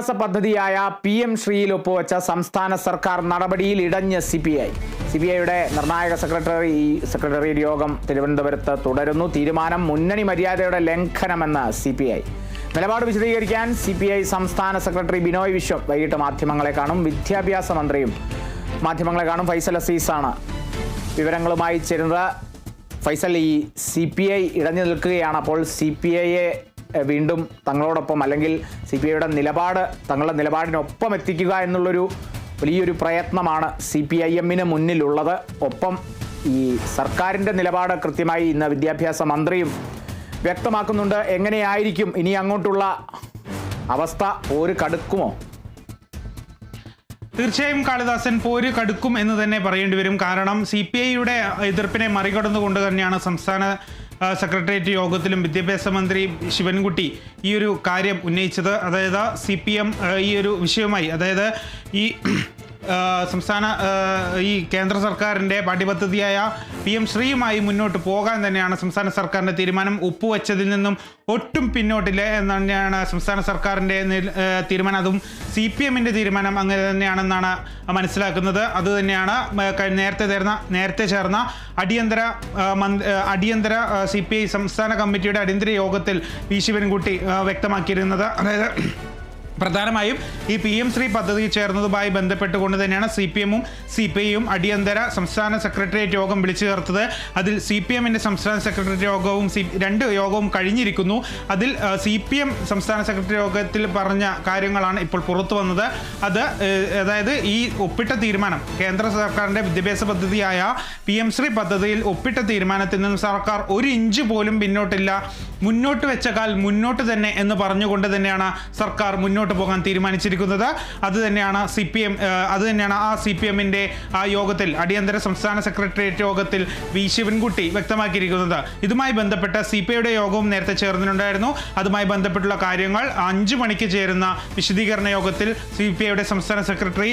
വികാസ പദ്ധതിയായ P M ശ്രീയിൽ ഒപ്പുവെച്ച സംസ്ഥാന സർക്കാർ നടപടിയിൽ ഇടഞ്ഞ് C P I C P ഐയുടെ നിർണായക സെക്രട്ടറി സെക്രട്ടേറിയറ്റ് യോഗം തിരുവനന്തപുരത്ത് തുടരുന്നു. തീരുമാനം മുന്നണി മര്യാദയുടെ ലംഘനമെന്ന് സി പി ഐ നിലപാട് വിശദീകരിക്കാൻ സി പി ഐ സംസ്ഥാന സെക്രട്ടറി ബിനോയ് വിശ്വം വൈകിട്ട് മാധ്യമങ്ങളെ കാണും. വിദ്യാഭ്യാസ മന്ത്രിയും മാധ്യമങ്ങളെ കാണും. ഫൈസൽ അസീസാണ് വിവരങ്ങളുമായി ചേരുന്നത്. ഫൈസൽ ഈ സി പി ഐ ഇടഞ്ഞു നിൽക്കുകയാണ്. അപ്പോൾ സി പി ഐയെ വീണ്ടും തങ്ങളോടൊപ്പം അല്ലെങ്കിൽ സി പി ഐയുടെ നിലപാട് തങ്ങളുടെ നിലപാടിനൊപ്പം എത്തിക്കുക എന്നുള്ളൊരു വലിയൊരു പ്രയത്നമാണ് സി പി ഐ എമ്മിന് മുന്നിലുള്ളത്. ഒപ്പം ഈ സർക്കാരിന്റെ നിലപാട് കൃത്യമായി ഇന്ന് വിദ്യാഭ്യാസ മന്ത്രിയും വ്യക്തമാക്കുന്നുണ്ട്. എങ്ങനെയായിരിക്കും ഇനി അങ്ങോട്ടുള്ള അവസ്ഥ? ഒരു കടുക്കുമോ? തീർച്ചയായും കാളിദാസൻ പോര് കടുക്കും എന്ന് തന്നെ പറയേണ്ടി വരും. കാരണം സി പി ഐയുടെ എതിർപ്പിനെ മറികടന്നുകൊണ്ട് തന്നെയാണ് സംസ്ഥാന സെക്രട്ടേറിയറ്റ് യോഗത്തിലും വിദ്യാഭ്യാസ മന്ത്രി ശിവൻകുട്ടി ഈ ഒരു കാര്യം ഉന്നയിച്ചത്. അതായത് സി ഈ ഒരു വിഷയവുമായി അതായത് ഈ സംസ്ഥാന ഈ കേന്ദ്ര സർക്കാരിന്റെ പാഠ്യപദ്ധതിയായ പി എം ശ്രീയുമായി മുന്നോട്ട് പോകാൻ തന്നെയാണ് സംസ്ഥാന സർക്കാരിന്റെ തീരുമാനം. ഒപ്പുവെച്ചതിൽ നിന്നും ഒട്ടും പിന്നോട്ടില്ല എന്ന് തന്നെയാണ് സംസ്ഥാന സർക്കാരിന്റെ തീരുമാനം. അതും സി പി എമ്മിന്റെ തീരുമാനം അങ്ങനെ തന്നെയാണെന്നാണ് മനസ്സിലാക്കുന്നത്. അത് തന്നെയാണ് മ- ക- നേരത്തെ ചേർന്ന നേരത്തെ ചേർന്ന അടിയന്തര അടിയന്തര സി പി ഐ സംസ്ഥാന കമ്മിറ്റിയുടെ അടിയന്തര യോഗത്തിൽ പി ശിവൻകുട്ടി വ്യക്തമാക്കിയിരുന്നത്. അതായത് പ്രധാനമായും ഈ പി എം ശ്രീ പദ്ധതി ചേർന്നതുമായി ബന്ധപ്പെട്ടുകൊണ്ട് തന്നെയാണ് സി പി എമ്മും സി പി ഐയും അടിയന്തര സംസ്ഥാന സെക്രട്ടേറിയറ്റ് യോഗം വിളിച്ചു ചേർത്തത്. അതിൽ സി പി എമ്മിന്റെ സംസ്ഥാന സെക്രട്ടേറിയറ്റ് യോഗവും സി രണ്ട് യോഗവും കഴിഞ്ഞിരിക്കുന്നു. അതിൽ സി പി എം സംസ്ഥാന സെക്രട്ടറി യോഗത്തിൽ പറഞ്ഞ കാര്യങ്ങളാണ് ഇപ്പോൾ പുറത്തു വന്നത്. അത് അതായത് ഈ ഒപ്പിട്ട തീരുമാനം കേന്ദ്ര സർക്കാരിന്റെ വിദ്യാഭ്യാസ പദ്ധതിയായ പി എം ശ്രീ പദ്ധതിയിൽ ഒപ്പിട്ട തീരുമാനത്തിൽ നിന്നും സർക്കാർ ഒരു ഇഞ്ച് പോലും പിന്നോട്ടില്ല. മുന്നോട്ട് വെച്ച കാൽ മുന്നോട്ട് തന്നെ എന്ന് പറഞ്ഞുകൊണ്ട് തന്നെയാണ് സർക്കാർ മുന്നോട്ട് പോകാൻ തീരുമാനിച്ചിരിക്കുന്നത്. അത് തന്നെയാണ് സി പി എം അത് തന്നെയാണ് ആ സി പി എമ്മിന്റെ ആ യോഗത്തിൽ അടിയന്തര സംസ്ഥാന സെക്രട്ടേറിയറ്റ് യോഗത്തിൽ വി ശിവൻകുട്ടി വ്യക്തമാക്കിയിരിക്കുന്നത്. ഇതുമായി ബന്ധപ്പെട്ട സി പി ഐയുടെ യോഗവും നേരത്തെ ചേർന്നിട്ടുണ്ടായിരുന്നു. അതുമായി ബന്ധപ്പെട്ടുള്ള കാര്യങ്ങൾ അഞ്ചു മണിക്ക് ചേരുന്ന വിശദീകരണ യോഗത്തിൽ സി പി ഐയുടെ സംസ്ഥാന സെക്രട്ടറി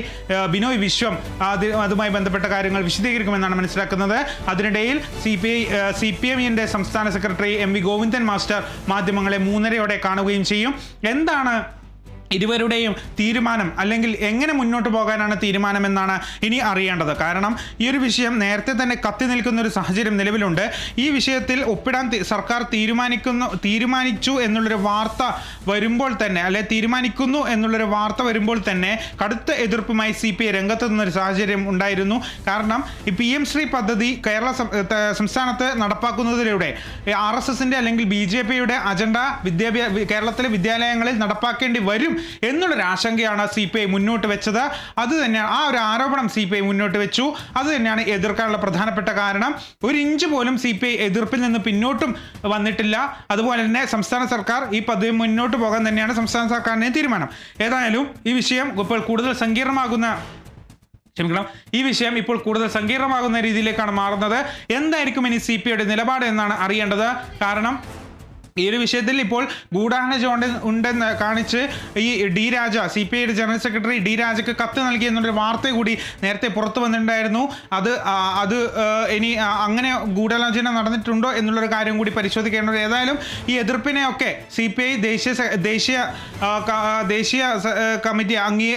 ബിനോയ് വിശ്വം അത് അതുമായി ബന്ധപ്പെട്ട കാര്യങ്ങൾ വിശദീകരിക്കുമെന്നാണ് മനസ്സിലാക്കുന്നത്. അതിനിടയിൽ C P I C P എമ്മിന്റെ സംസ്ഥാന secretary M V Govindan master മാധ്യമങ്ങളെ മൂന്നരയോടെ കാണുകയും ചെയ്യും. എന്താണ് ഇരുവരുടെയും തീരുമാനം അല്ലെങ്കിൽ എങ്ങനെ മുന്നോട്ട് പോകാനാണ് തീരുമാനമെന്നാണ് ഇനി അറിയേണ്ടത്. കാരണം ഈ ഒരു വിഷയം നേരത്തെ തന്നെ കത്തി നിൽക്കുന്ന ഒരു സാഹചര്യം നിലവിലുണ്ട്. ഈ വിഷയത്തിൽ ഒപ്പിടാൻ സർക്കാർ തീരുമാനിക്കുന്നു തീരുമാനിച്ചു എന്നുള്ളൊരു വാർത്ത വരുമ്പോൾ തന്നെ അല്ലെ തീരുമാനിക്കുന്നു എന്നുള്ളൊരു വാർത്ത വരുമ്പോൾ തന്നെ കടുത്ത എതിർപ്പുമായി സി പി ഐ സാഹചര്യം ഉണ്ടായിരുന്നു. കാരണം ഈ പി എം ശ്രീ പദ്ധതി കേരള സംസ്ഥാനത്ത് നടപ്പാക്കുന്നതിലൂടെ ആർ എസ് എസിന്റെ അല്ലെങ്കിൽ ബി ജെ പിയുടെ അജണ്ട വിദ്യാഭ്യാസ കേരളത്തിലെ വിദ്യാലയങ്ങളിൽ നടപ്പാക്കേണ്ടി വരും. എന്നുള്ളൊരു ആശങ്കയാണ് സി പി ഐ മുന്നോട്ട് വെച്ചത്. അത് തന്നെയാണ് ആ ഒരു ആരോപണം സി പി ഐ മുന്നോട്ട് വെച്ചു. അത് തന്നെയാണ് എതിർക്കാനുള്ള പ്രധാനപ്പെട്ട കാരണം. ഒരു ഇഞ്ച് പോലും സി പി ഐ എതിർപ്പിൽ നിന്ന് പിന്നോട്ടും വന്നിട്ടില്ല. അതുപോലെ തന്നെ സംസ്ഥാന സർക്കാർ ഈ പദവി മുന്നോട്ട് പോകാൻ തന്നെയാണ് സംസ്ഥാന സർക്കാരിന്റെ തീരുമാനം. ഏതായാലും ഈ വിഷയം ഇപ്പോൾ കൂടുതൽ സങ്കീർണമാകുന്ന ക്ഷമിക്കണം. ഈ വിഷയം ഇപ്പോൾ കൂടുതൽ സങ്കീർണമാകുന്ന രീതിയിലേക്കാണ് മാറുന്നത്. എന്തായിരിക്കും ഇനി സി പി ഐയുടെ നിലപാട് എന്നാണ് അറിയേണ്ടത്. കാരണം ഈ ഒരു വിഷയത്തിൽ ഇപ്പോൾ ഗൂഢാലോചന ഉണ്ട് ഉണ്ടെന്ന് കാണിച്ച് ഈ ഡി രാജ സി പി ഐയുടെ ജനറൽ സെക്രട്ടറി ഡി രാജയ്ക്ക് കത്ത് നൽകി എന്നൊരു വാർത്ത കൂടി നേരത്തെ പുറത്തു വന്നിട്ടുണ്ടായിരുന്നു. അത് അത് ഇനി അങ്ങനെ ഗൂഢാലോചന നടന്നിട്ടുണ്ടോ എന്നുള്ളൊരു കാര്യം കൂടി പരിശോധിക്കേണ്ടത്. ഏതായാലും ഈ എതിർപ്പിനെയൊക്കെ സി പി ഐ ദേശീയ ദേശീയ ദേശീയ കമ്മിറ്റി അംഗീ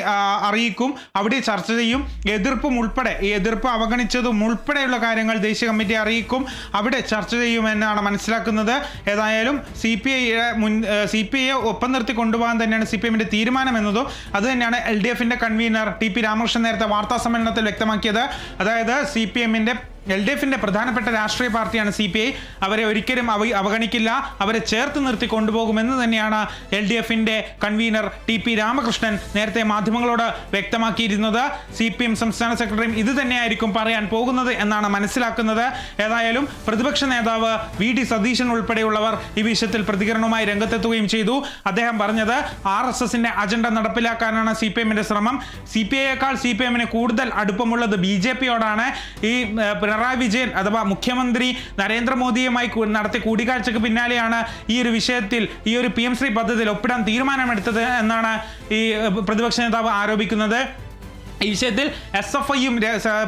അറിയിക്കും. അവിടെ ചർച്ച ചെയ്യും. എതിർപ്പും ഉൾപ്പെടെ ഈ എതിർപ്പ് അവഗണിച്ചതും ഉൾപ്പെടെയുള്ള കാര്യങ്ങൾ ദേശീയ കമ്മിറ്റി അറിയിക്കും. അവിടെ ചർച്ച ചെയ്യുമെന്നാണ് മനസ്സിലാക്കുന്നത്. ഏതായാലും സി പി ഐയെ മുൻ സി പി ഐയെ ഒപ്പം നിർത്തി കൊണ്ടുപോകാൻ തന്നെയാണ് സി പി എമ്മിന്റെ തീരുമാനം എന്നതും. അത് തന്നെയാണ് എൽ ഡി എഫിന്റെ കൺവീനർ ടി പി രാമകൃഷ്ണൻ നേരത്തെ വാർത്താ സമ്മേളനത്തിൽ വ്യക്തമാക്കിയത്. അതായത് സി പി എമ്മിന്റെ എൽ ഡി എഫിന്റെ പ്രധാനപ്പെട്ട രാഷ്ട്രീയ പാർട്ടിയാണ് സി പി ഐ. അവരെ ഒരിക്കലും അവ അവഗണിക്കില്ല. അവരെ ചേർത്ത് നിർത്തി കൊണ്ടുപോകുമെന്ന് തന്നെയാണ് എൽ ഡി എഫിന്റെ കൺവീനർ ടി പി രാമകൃഷ്ണൻ നേരത്തെ മാധ്യമങ്ങളോട് വ്യക്തമാക്കിയിരുന്നത്. സി പി എം സംസ്ഥാന സെക്രട്ടറിയും ഇത് തന്നെയായിരിക്കും പറയാൻ പോകുന്നത് എന്നാണ് മനസ്സിലാക്കുന്നത്. ഏതായാലും പ്രതിപക്ഷ നേതാവ് വി ഡി സതീശൻ ഉൾപ്പെടെയുള്ളവർ ഈ വിഷയത്തിൽ പ്രതികരണവുമായി രംഗത്തെത്തുകയും ചെയ്തു. അദ്ദേഹം പറഞ്ഞത് ആർ എസ് എസിന്റെ അജണ്ട നടപ്പിലാക്കാനാണ് സി പി എമ്മിന്റെ ശ്രമം. സി പി ഐയേക്കാൾ സി പി എമ്മിന് കൂടുതൽ അടുപ്പമുള്ളത് ബി ജെ പിയോടാണ്. ഈ പിണറായി വിജയൻ അഥവാ മുഖ്യമന്ത്രി നരേന്ദ്രമോദിയുമായി നടത്തിയ കൂടിക്കാഴ്ചക്ക് പിന്നാലെയാണ് ഈ ഒരു വിഷയത്തിൽ ഈ ഒരു പി എം ശ്രീ പദ്ധതിയിൽ ഒപ്പിടാൻ തീരുമാനമെടുത്തത് എന്നാണ് ഈ പ്രതിപക്ഷ നേതാവ് ആരോപിക്കുന്നത്. ഈ വിഷയത്തിൽ എസ് എഫ് ഐയും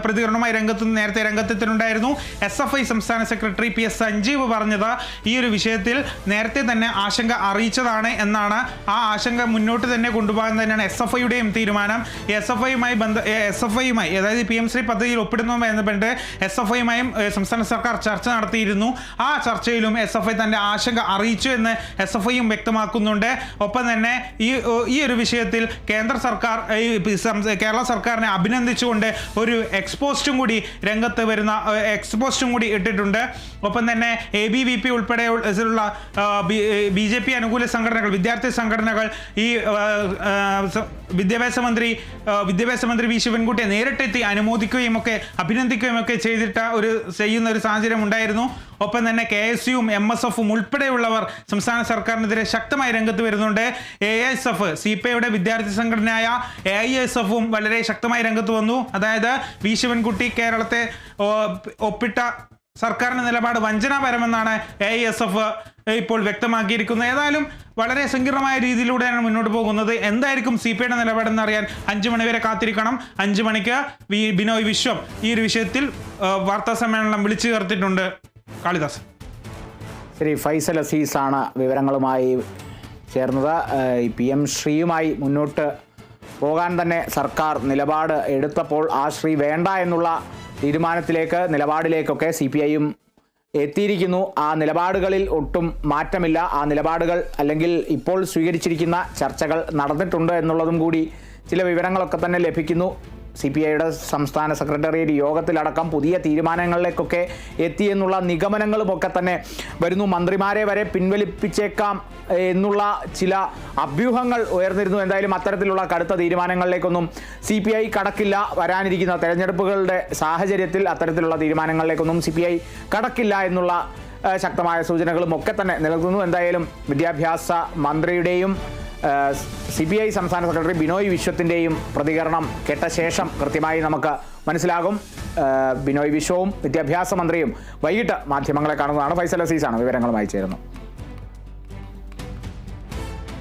പ്രതികരണവുമായി രംഗത്ത് നേരത്തെ രംഗത്തെത്തിയിട്ടുണ്ടായിരുന്നു. എസ് എഫ് ഐ സംസ്ഥാന സെക്രട്ടറി പി എസ് സഞ്ജീവ് പറഞ്ഞത് ഈ ഒരു വിഷയത്തിൽ നേരത്തെ തന്നെ ആശങ്ക അറിയിച്ചതാണ് എന്നാണ്. ആ ആശങ്ക മുന്നോട്ട് തന്നെ കൊണ്ടുപോകാൻ തന്നെയാണ് എസ് എഫ് ഐയുടെയും തീരുമാനം. എസ് എഫ് ഐയുമായി ബന്ധ എസ് എഫ് ഐയുമായി അതായത് പി എം ശ്രീ പദ്ധതിയിൽ ഒപ്പിടുന്നതുമായി ബന്ധപ്പെട്ട് എസ് എഫ് ഐയുമായും സംസ്ഥാന സർക്കാർ ചർച്ച നടത്തിയിരുന്നു. ആ ചർച്ചയിലും എസ് എഫ് ഐ തന്റെ ആശങ്ക അറിയിച്ചു എന്ന് എസ് എഫ് ഐയും വ്യക്തമാക്കുന്നുണ്ട്. ഒപ്പം തന്നെ ഈ ഈ ഒരു വിഷയത്തിൽ കേന്ദ്ര സർക്കാർ കേരള സർക്കാർ സർക്കാരിനെ അഭിനന്ദിച്ചുകൊണ്ട് ഒരു എക്സ്പോസ്റ്റും കൂടി രംഗത്ത് വരുന്ന എക്സ്പോസ്റ്റും കൂടി ഇട്ടിട്ടുണ്ട്. ഒപ്പം തന്നെ എ ബി വി പി ഉൾപ്പെടെ ഉള്ള ബി ജെ പി അനുകൂല സംഘടനകൾ വിദ്യാർത്ഥി സംഘടനകൾ ഈ വിദ്യാഭ്യാസ മന്ത്രി വിദ്യാഭ്യാസ മന്ത്രി വി ശിവൻകുട്ടിയെ നേരിട്ടെത്തി അനുമോദിക്കുകയും ഒക്കെ അഭിനന്ദിക്കുകയും ഒക്കെ ചെയ്തിട്ട ഒരു ചെയ്യുന്ന ഒരു സാഹചര്യം ഉണ്ടായിരുന്നു. ഒപ്പം തന്നെ കെ എസ് യുവും എം എസ് എഫും ഉൾപ്പെടെയുള്ളവർ സംസ്ഥാന സർക്കാരിനെതിരെ ശക്തമായി രംഗത്ത് വരുന്നുണ്ട്. A S F C P ഐയുടെ വിദ്യാർത്ഥി സംഘടനയായ എ ഐ എസ് എഫും വളരെ ശക്തമായി രംഗത്ത് വന്നു. അതായത് വി ശിവൻകുട്ടി കേരളത്തെ ഒപ്പിട്ട സർക്കാരിന്റെ നിലപാട് വഞ്ചനാപരമെന്നാണ് എ എസ് എഫ് ഇപ്പോൾ വ്യക്തമാക്കിയിരിക്കുന്നത്. ഏതായാലും വളരെ സങ്കീർണമായ രീതിയിലൂടെയാണ് മുന്നോട്ട് പോകുന്നത്. എന്തായിരിക്കും സി പി ഐയുടെ നിലപാടെന്ന് അറിയാൻ അഞ്ചു മണിവരെ കാത്തിരിക്കണം. അഞ്ചു മണിക്ക് ബിനോയ് വിശ്വം ഈ ഒരു വിഷയത്തിൽ വാർത്താ സമ്മേളനം വിളിച്ചു ചേർത്തിട്ടുണ്ട്. കാളിദാസ്. ശ്രീ ഫൈസൽ അസീസാണ് വിവരങ്ങളുമായി ചേർന്നത്. പി എം ശ്രീയുമായി മുന്നോട്ട് പോകാൻ തന്നെ സർക്കാർ നിലപാട് എടുത്തപ്പോൾ ആ ശ്രീ വേണ്ട എന്നുള്ള തീരുമാനത്തിലേക്ക് നിലപാടിലേക്കൊക്കെ സി പി ഐയും എത്തിയിരിക്കുന്നു. ആ നിലപാടുകളിൽ ഒട്ടും മാറ്റമില്ല. ആ നിലപാടുകൾ അല്ലെങ്കിൽ ഇപ്പോൾ സ്വീകരിച്ചിരിക്കുന്ന ചർച്ചകൾ നടന്നിട്ടുണ്ട് എന്നുള്ളതും കൂടി ചില വിവരങ്ങളൊക്കെ തന്നെ ലഭിക്കുന്നു. സി പി ഐയുടെ സംസ്ഥാന സെക്രട്ടേറിയറ്റ് യോഗത്തിലടക്കം പുതിയ തീരുമാനങ്ങളിലേക്കൊക്കെ എത്തിയെന്നുള്ള നിഗമനങ്ങളുമൊക്കെ തന്നെ വരുന്നു. മന്ത്രിമാരെ വരെ പിൻവലിപ്പിച്ചേക്കാം എന്നുള്ള ചില അഭ്യൂഹങ്ങൾ ഉയർന്നിരുന്നു. എന്തായാലും അത്തരത്തിലുള്ള കടുത്ത തീരുമാനങ്ങളിലേക്കൊന്നും സി പി ഐ കടക്കില്ല വരാനിരിക്കുന്ന തെരഞ്ഞെടുപ്പുകളുടെ സാഹചര്യത്തിൽ അത്തരത്തിലുള്ള തീരുമാനങ്ങളിലേക്കൊന്നും സി പി ഐ കടക്കില്ല എന്നുള്ള ശക്തമായ സൂചനകളും ഒക്കെ തന്നെ നിലനിൽക്കുന്നു എന്തായാലും വിദ്യാഭ്യാസ മന്ത്രിയുടെയും സി ബി ഐ സംസ്ഥാന സെക്രട്ടറി ബിനോയ് വിശ്വത്തിന്റെയും പ്രതികരണം കേട്ട ശേഷം കൃത്യമായി നമുക്ക് മനസ്സിലാകും. ബിനോയ് വിശ്വവും വിദ്യാഭ്യാസ മന്ത്രിയും വൈകിട്ട് മാധ്യമങ്ങളെ കാണുന്നതാണ്. ഫൈസൽ അസീസാണ് വിവരങ്ങളുമായി ചേരുന്നത്.